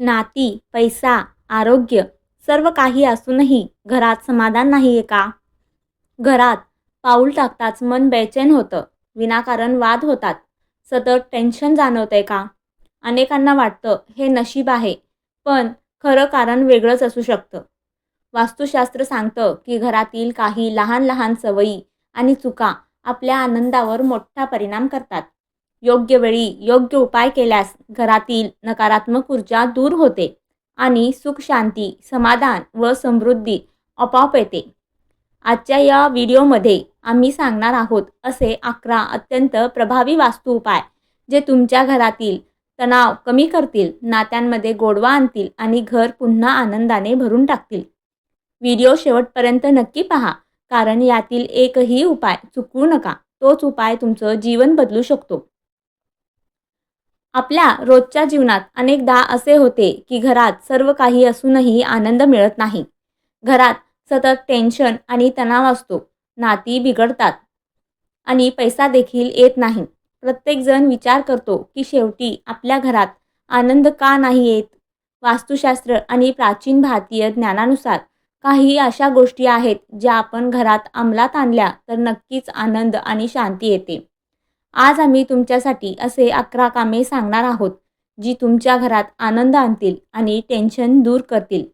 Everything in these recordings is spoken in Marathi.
नाती पैसा आरोग्य सर्व काही असूनही घरात समाधान नाही आहे का? घरात पाऊल टाकताच मन बेचैन होतं विनाकारण वाद होतात. सतत टेन्शन जाणवतं आहे का? अनेकांना वाटतं हे नशीब आहे पण खरं कारण वेगळंच असू शकतं. वास्तुशास्त्र सांगतं की घरातील काही लहान लहान सवयी आणि चुका आपल्या आनंदावर मोठा परिणाम करतात. योग्य वेळी योग्य उपाय केल्यास घरातील नकारात्मक ऊर्जा दूर होते आणि सुख शांती समाधान व समृद्धी आपोआप येते. आजच्या या व्हिडिओमध्ये आम्ही सांगणार आहोत असे अकरा अत्यंत प्रभावी वास्तू उपाय जे तुमच्या घरातील तणाव कमी करतील नात्यांमध्ये गोडवा आणतील आणि घर पुन्हा आनंदाने भरून टाकतील. व्हिडिओ शेवटपर्यंत नक्की पहा कारण यातील एकही उपाय चुकवू नका. तोच उपाय तुमचं जीवन बदलू शकतो. आपल्या रोजच्या जीवनात अनेकदा असे होते की घरात सर्व काही असूनही आनंद मिळत नाही. घरात सतत टेन्शन आणि तणाव असतो. नाती बिघडतात. आणि पैसा देखील येत नाही. प्रत्येकजण विचार करतो की शेवटी आपल्या घरात आनंद का नाही येत? वास्तुशास्त्र आणि प्राचीन भारतीय ज्ञानानुसार काही अशा गोष्टी आहेत ज्या आपण घरात अंमलात आणल्या तर नक्कीच आनंद आणि शांती येते. आज आम्ही तुमच्यासाठी असे अकरा कामे सांगणार आहोत जी तुमच्या घरात आनंद आणतील आणि टेन्शन दूर करतील.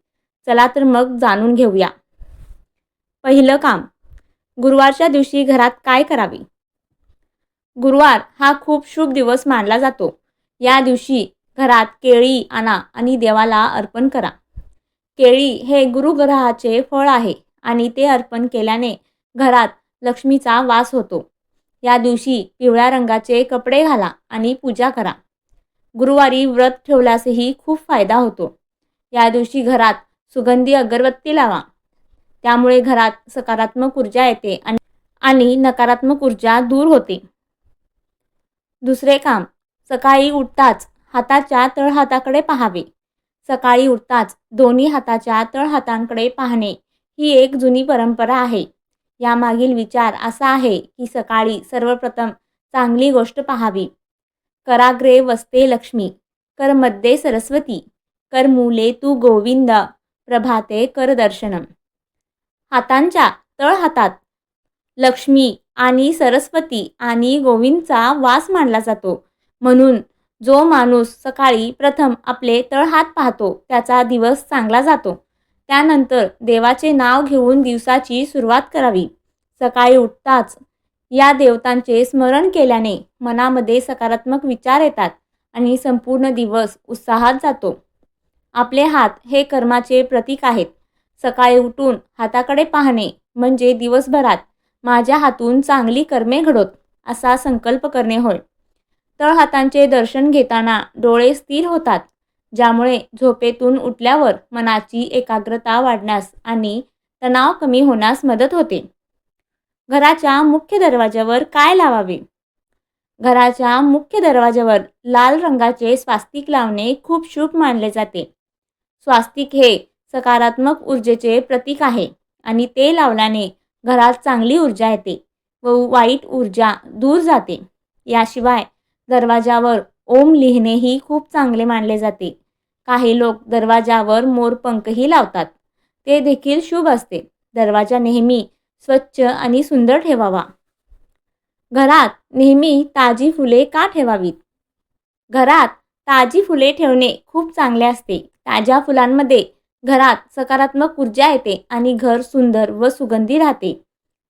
चला तर मग जाणून घेऊया. पहिलं काम गुरुवारच्या दिवशी घरात काय करावे? गुरुवार हा खूप शुभ दिवस मानला जातो. या दिवशी घरात केळी आणा आणि देवाला अर्पण करा. केळी हे गुरुग्रहाचे फळ आहे आणि ते अर्पण केल्याने घरात लक्ष्मीचा वास होतो. या दिवशी पिवळ्या रंगाचे कपडे घाला आणि पूजा करा. गुरुवारी व्रत ठेवल्यासही खूप फायदा होतो. या दिवशी घरात सुगंधी अगरबत्ती लावा. त्यामुळे घरात सकारात्मक ऊर्जा येते आणि नकारात्मक ऊर्जा दूर होते. दुसरे काम सकाळी उठताच हाताच्या तळहाताकडे पाहावे. सकाळी उठताच दोन्ही हाताच्या तळहातांकडे पाहणे ही एक जुनी परंपरा आहे. यामागील विचार असा आहे की सकाळी सर्वप्रथम चांगली गोष्ट पाहावी. कराग्रे वसते लक्ष्मी कर मध्ये सरस्वती करमूले तू गोविंद प्रभाते कर दर्शनम. हातांच्या तळहातात लक्ष्मी आणि सरस्वती आणि गोविंदचा वास मानला जातो. म्हणून जो माणूस सकाळी प्रथम आपले तळहात पाहतो त्याचा दिवस चांगला जातो. त्यानंतर देवाचे नाव घेऊन दिवसाची सुरुवात करावी. सकाळी उठताच या देवतांचे स्मरण केल्याने मनामध्ये सकारात्मक विचार येतात आणि संपूर्ण दिवस उत्साहात जातो. आपले हात हे कर्माचे प्रतीक आहेत. सकाळी उठून हाताकडे पाहणे म्हणजे दिवसभरात माझ्या हातून चांगली कर्मे घडोत असा संकल्प करणे होय. तळहातांचे दर्शन घेताना डोळे स्थिर होतात. ज्यामुळे झोपेतून उठल्यावर मनाची एकाग्रता वाढण्यास आणि तणाव कमी होण्यास मदत होते. घराच्या मुख्य दरवाज्यावर काय लावावे? घराच्या मुख्य दरवाज्यावर लाल रंगाचे स्वास्तिक लावणे खूप शुभ मानले जाते. स्वास्तिक हे सकारात्मक ऊर्जेचे प्रतीक आहे आणि ते लावल्याने घरात चांगली ऊर्जा येते व वाईट ऊर्जा दूर जाते. याशिवाय दरवाजावर ओम लिहिणेही खूप चांगले मानले जाते. काही लोक दरवाजावर मोरपंखही लावतात. ते देखील शुभ असते. दरवाजा नेहमी स्वच्छ आणि सुंदर ठेवावा. घरात नेहमी ताजी फुले का ठेवावीत? घरात ताजी फुले ठेवणे खूप चांगले असते. ताज्या फुलांमध्ये घरात सकारात्मक ऊर्जा येते आणि घर सुंदर व सुगंधी राहते.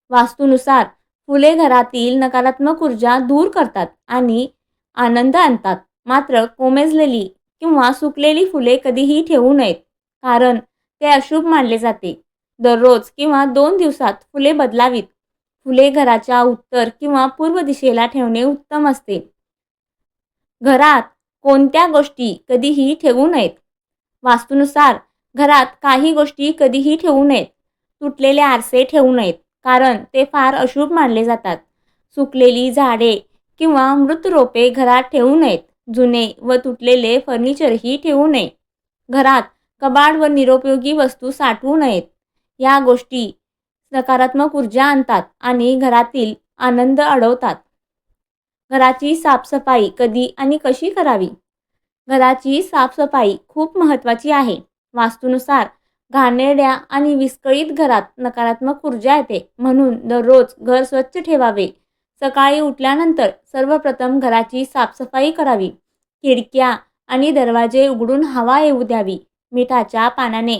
वास्तूनुसार फुले घरातील नकारात्मक ऊर्जा दूर करतात आणि आनंद आणतात. मात्र कोमेजलेली किंवा सुकलेली फुले कधीही ठेवू नयेत कारण ते अशुभ मानले जाते. दररोज किंवा दोन दिवसात फुले बदलावीत. फुले घराच्या उत्तर किंवा पूर्व दिशेला ठेवणे उत्तम असते. घरात कोणत्या गोष्टी कधीही ठेवू नयेत? वास्तूनुसार घरात काही गोष्टी कधीही ठेवू नयेत. तुटलेले आरसे ठेवू नयेत कारण ते फार अशुभ मानले जातात. सुकलेली झाडे किंवा मृत रोपे घरात ठेवू नयेत. जुने व तुटलेले फर्निचरही ठेवू नये. घरात कबाड व निरुपयोगी वस्तू साठवू नयेत. या गोष्टी सकारात्मक ऊर्जा आणतात आणि घरातील आनंद अडवतात. घराची साफसफाई कधी आणि कशी करावी? घराची साफसफाई खूप महत्त्वाची आहे. वास्तूनुसार घाणेरड्या आणि विस्कळीत घरात नकारात्मक ऊर्जा येते. म्हणून दररोज घर स्वच्छ ठेवावे. सकाळी उठल्यानंतर सर्वप्रथम घराची साफसफाई करावी. खिडक्या आणि दरवाजे उघडून हवा येऊ द्यावी. मिठाच्या पाण्याने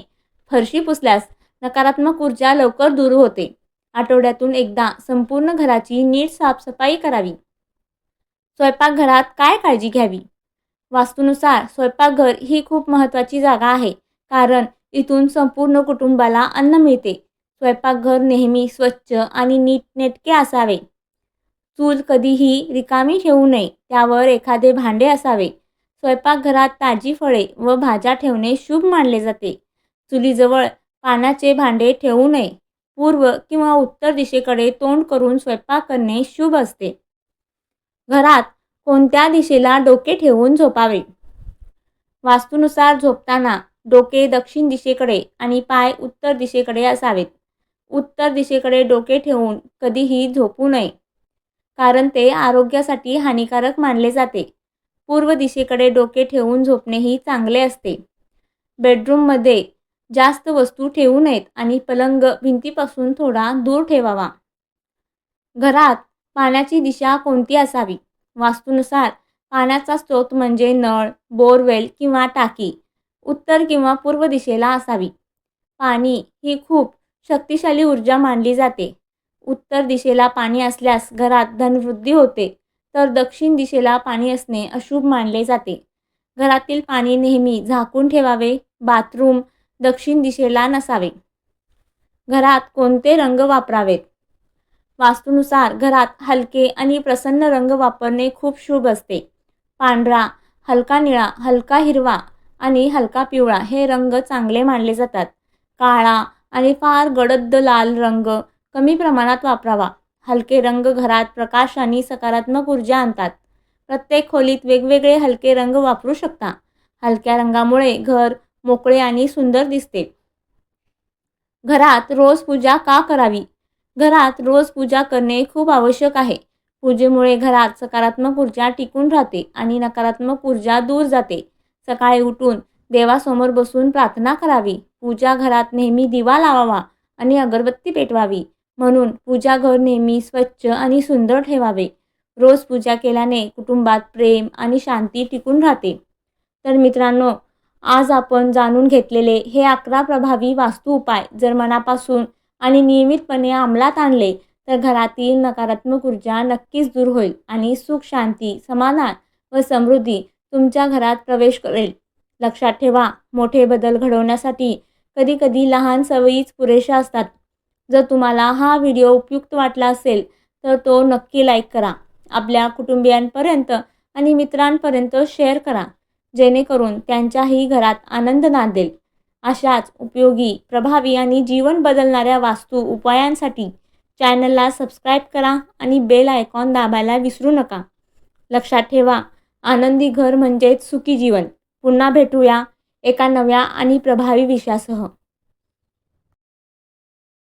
फरशी पुसल्यास नकारात्मक ऊर्जा लवकर दूर होते. आठवड्यातून एकदा संपूर्ण घराची नीट साफसफाई करावी. स्वयंपाकघरात काय काळजी घ्यावी? वास्तूनुसार स्वयंपाकघर ही खूप महत्त्वाची जागा आहे कारण इथून संपूर्ण कुटुंबाला अन्न मिळते. स्वयंपाकघर नेहमी स्वच्छ आणि नीटनेटके असावे. चूल कधीही रिकामी ठेवू नये. त्यावर एखादे भांडे असावे. स्वयंपाकघरात ताजी फळे व भाज्या ठेवणे शुभ मानले जाते. चुलीजवळ पाण्याचे भांडे ठेवू नये. पूर्व किंवा उत्तर दिशेकडे तोंड करून स्वयंपाक करणे शुभ असते. घरात कोणत्या दिशेला डोके ठेवून झोपावे? वास्तूनुसार झोपताना डोके दक्षिण दिशेकडे आणि पाय उत्तर दिशेकडे असावेत. उत्तर दिशेकडे डोके ठेवून कधीही झोपू नये. कारण ते आरोग्यासाठी हानिकारक मानले जाते. पूर्व दिशेकडे डोके ठेवून झोपणेही चांगले असते. बेडरूममध्ये जास्त वस्तू ठेवू नयेत आणि पलंग भिंतीपासून थोडा दूर ठेवावा. घरात पाण्याची दिशा कोणती असावी? वास्तूनुसार पाण्याचा स्रोत म्हणजे नळ बोरवेल किंवा टाकी उत्तर किंवा पूर्व दिशेला असावी. पाणी ही खूप शक्तिशाली ऊर्जा मानली जाते. उत्तर दिशेला पाणी असल्यास घरात धनवृद्धी होते तर दक्षिण दिशेला पाणी असणे अशुभ मानले जाते. घरातील पाणी नेहमी झाकून ठेवावे बाथरूम दक्षिण दिशेला नसावे. घरात कोणते रंग वापरावेत? वास्तूनुसार घरात हलके आणि प्रसन्न रंग वापरणे खूप शुभ असते. पांढरा हलका निळा हलका हिरवा आणि हलका पिवळा हे रंग चांगले मानले जातात. काळा आणि फार गडद लाल रंग कमी प्रमाणात वापरावा. हलके रंग घरात प्रकाश आणि सकारात्मक ऊर्जा आणतात. प्रत्येक खोलीत वेगवेगळे हलके रंग वापरू शकता. हलक्या रंगामुळे घर मोकळे आणि सुंदर दिसते. घरात रोज पूजा का करावी? घरात रोज पूजा करणे खूप आवश्यक आहे. पूजेमुळे घरात सकारात्मक ऊर्जा टिकून राहते आणि नकारात्मक ऊर्जा दूर जाते. सकाळी उठून देवासमोर बसून प्रार्थना करावी. पूजा घरात नेहमी दिवा लावावा आणि अगरबत्ती पेटवावी. म्हणून पूजाघर नेहमी स्वच्छ आणि सुंदर ठेवावे. रोज पूजा केल्याने कुटुंबात प्रेम आणि शांती टिकून राहते. तर मित्रांनो आज आपण जाणून घेतलेले हे अकरा प्रभावी वास्तू उपाय जर मनापासून आणि नियमितपणे अंमलात आणले तर घरातील नकारात्मक ऊर्जा नक्कीच दूर होईल आणि सुख शांती समाधान व समृद्धी तुमच्या घरात प्रवेश करेल. लक्षात ठेवा मोठे बदल घडवण्यासाठी कधीकधी लहान सवयीच पुरेशा असतात. जर तुम्हाला हा व्हिडिओ उपयुक्त वाटला असेल तर तो नक्की लाईक करा. आपल्या कुटुंबियांपर्यंत आणि मित्रांपर्यंत शेअर करा. जेणेकरून त्यांच्याही घरात आनंद नांदेल. अशाच उपयोगी प्रभावी आणि जीवन बदलणाऱ्या वास्तू उपायांसाठी चॅनलला सबस्क्राईब करा आणि बेल आयकॉन दाबायला विसरू नका. लक्षात ठेवा आनंदी घर म्हणजेच सुखी जीवन. पुन्हा भेटूया एका नव्या आणि प्रभावी विषयासह.